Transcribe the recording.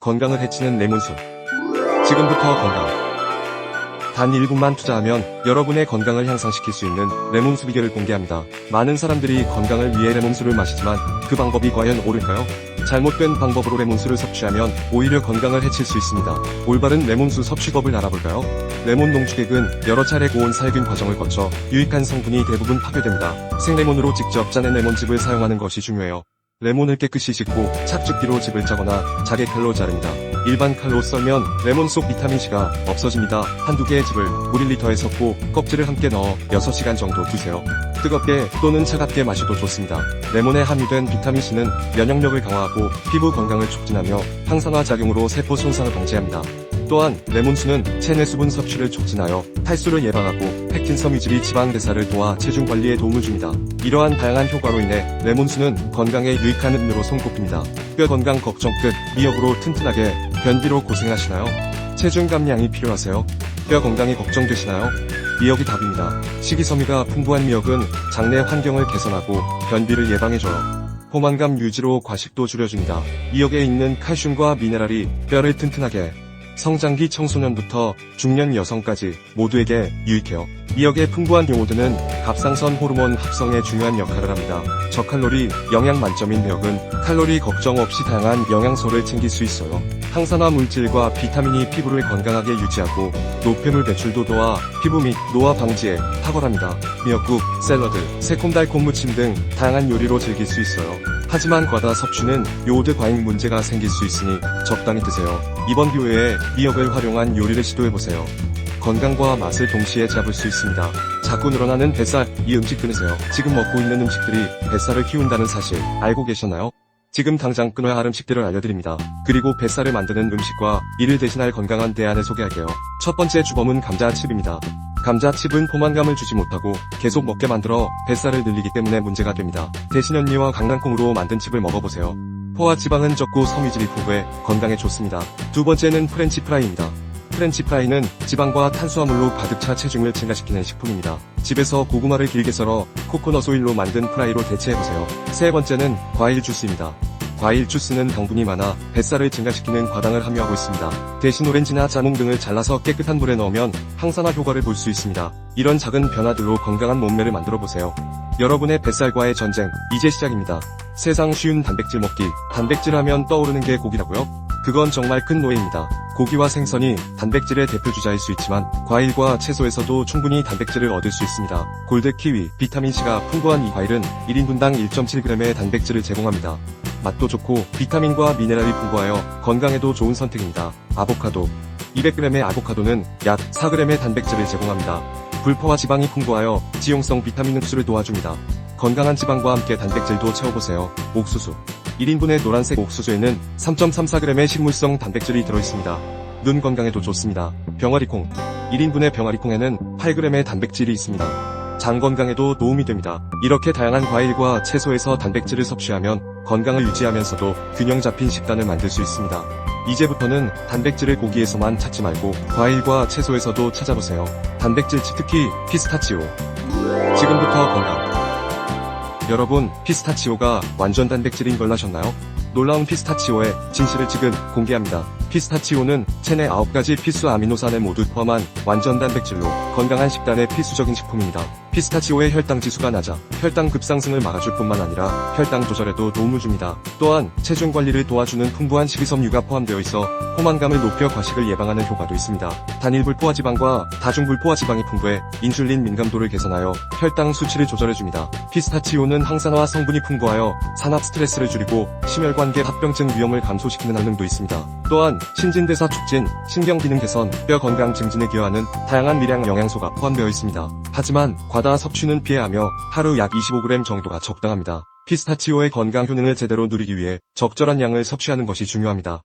건강을 해치는 레몬수. 지금부터 건강. 단 1분만 투자하면 여러분의 건강을 향상시킬 수 있는 레몬수 비결을 공개합니다. 많은 사람들이 건강을 위해 레몬수를 마시지만 그 방법이 과연 옳을까요? 잘못된 방법으로 레몬수를 섭취하면 오히려 건강을 해칠 수 있습니다. 올바른 레몬수 섭취법을 알아볼까요? 레몬 농축액은 여러 차례 고온 살균 과정을 거쳐 유익한 성분이 대부분 파괴됩니다. 생레몬으로 직접 짜낸 레몬즙을 사용하는 것이 중요해요. 레몬을 깨끗이 씻고 착즙기로 즙을 짜거나 작게 칼로 자릅니다. 일반 칼로 썰면 레몬 속 비타민C가 없어집니다. 한두 개의 즙을 물 1리터에 섞고 껍질을 함께 넣어 6시간 정도 두세요. 뜨겁게 또는 차갑게 마셔도 좋습니다. 레몬에 함유된 비타민C는 면역력을 강화하고 피부 건강을 촉진하며 항산화 작용으로 세포 손상을 방지합니다. 또한 레몬수는 체내 수분 섭취를 촉진하여 탈수를 예방하고 팩틴 섬유질이 지방 대사를 도와 체중 관리에 도움을 줍니다. 이러한 다양한 효과로 인해 레몬수는 건강에 유익한 음료로 손꼽힙니다. 뼈 건강 걱정 끝 미역으로 튼튼하게 변비로 고생하시나요? 체중 감량이 필요하세요? 뼈 건강이 걱정되시나요? 미역이 답입니다. 식이섬유가 풍부한 미역은 장내 환경을 개선하고 변비를 예방해줘요. 포만감 유지로 과식도 줄여줍니다. 미역에 있는 칼슘과 미네랄이 뼈를 튼튼하게 성장기 청소년부터 중년 여성까지 모두에게 유익해요. 미역의 풍부한 용오드는 갑상선 호르몬 합성에 중요한 역할을 합니다. 저칼로리, 영양 만점인 미역은 칼로리 걱정 없이 다양한 영양소를 챙길 수 있어요. 항산화 물질과 비타민이 피부를 건강하게 유지하고 노폐물 배출 도 도와 피부 및 노화 방지에 탁월합니다. 미역국, 샐러드, 새콤달콤 무침 등 다양한 요리로 즐길 수 있어요. 하지만 과다 섭취는 요오드 과잉 문제가 생길 수 있으니 적당히 드세요. 이번 기회에 미역을 활용한 요리를 시도해보세요. 건강과 맛을 동시에 잡을 수 있습니다. 자꾸 늘어나는 뱃살, 이 음식 끊으세요. 지금 먹고 있는 음식들이 뱃살을 키운다는 사실 알고 계셨나요? 지금 당장 끊어야 할 음식들을 알려드립니다. 그리고 뱃살을 만드는 음식과 이를 대신할 건강한 대안을 소개할게요. 첫 번째 주범은 감자칩입니다. 감자칩은 포만감을 주지 못하고 계속 먹게 만들어 뱃살을 늘리기 때문에 문제가 됩니다. 대신 현미와 강낭콩으로 만든 칩을 먹어보세요. 포화 지방은 적고 섬유질이 풍부해 건강에 좋습니다. 두 번째는 프렌치 프라이입니다. 프렌치 프라이는 지방과 탄수화물로 가득 차 체중을 증가시키는 식품입니다. 집에서 고구마를 길게 썰어 코코넛 오일로 만든 프라이로 대체해보세요. 세 번째는 과일 주스입니다. 과일 주스는 당분이 많아 뱃살을 증가시키는 과당을 함유하고 있습니다. 대신 오렌지나 자몽 등을 잘라서 깨끗한 물에 넣으면 항산화 효과를 볼 수 있습니다. 이런 작은 변화들로 건강한 몸매를 만들어 보세요. 여러분의 뱃살과의 전쟁, 이제 시작입니다. 세상 쉬운 단백질 먹기, 단백질 하면 떠오르는 게 고기라고요? 그건 정말 큰 오해입니다. 고기와 생선이 단백질의 대표 주자일 수 있지만 과일과 채소에서도 충분히 단백질을 얻을 수 있습니다. 골드 키위, 비타민C가 풍부한 이 과일은 1인분당 1.7g의 단백질을 제공합니다. 맛도 좋고 비타민과 미네랄이 풍부하여 건강에도 좋은 선택입니다. 아보카도 200g의 아보카도는 약 4g의 단백질을 제공합니다. 불포화 지방이 풍부하여 지용성 비타민 흡수를 도와줍니다. 건강한 지방과 함께 단백질도 채워보세요. 옥수수 1인분의 노란색 옥수수에는 3.34g의 식물성 단백질이 들어있습니다. 눈 건강에도 좋습니다. 병아리콩 1인분의 병아리콩에는 8g의 단백질이 있습니다. 장 건강에도 도움이 됩니다. 이렇게 다양한 과일과 채소에서 단백질을 섭취하면 건강을 유지하면서도 균형 잡힌 식단을 만들 수 있습니다. 이제부터는 단백질을 고기에서만 찾지 말고 과일과 채소에서도 찾아보세요. 단백질치 특히 피스타치오. 지금부터 건강. 여러분, 피스타치오가 완전 단백질인 걸 아셨나요? 놀라운 피스타치오의 진실을 지금 공개합니다. 피스타치오는 체내 9가지 필수 아미노산을 모두 포함한 완전 단백질로 건강한 식단의 필수적인 식품입니다. 피스타치오의 혈당 지수가 낮아 혈당 급상승을 막아줄 뿐만 아니라 혈당 조절에도 도움을 줍니다. 또한 체중 관리를 도와주는 풍부한 식이섬유가 포함되어 있어 포만감을 높여 과식을 예방하는 효과도 있습니다. 단일 불포화 지방과 다중 불포화 지방이 풍부해 인슐린 민감도를 개선하여 혈당 수치를 조절해줍니다. 피스타치오는 항산화 성분이 풍부하여 산화 스트레스를 줄이고 심혈관계 합병증 위험을 감소시키는 năng 능도 있습니다. 또한 신진대사 촉진, 신경기능 개선, 뼈 건강 증진에 기여하는 다양한 미량 영양소가 포함되어 있습니다. 하지만 과다 섭취는 피해하며 하루 약 25g 정도가 적당합니다. 피스타치오의 건강 효능을 제대로 누리기 위해 적절한 양을 섭취하는 것이 중요합니다.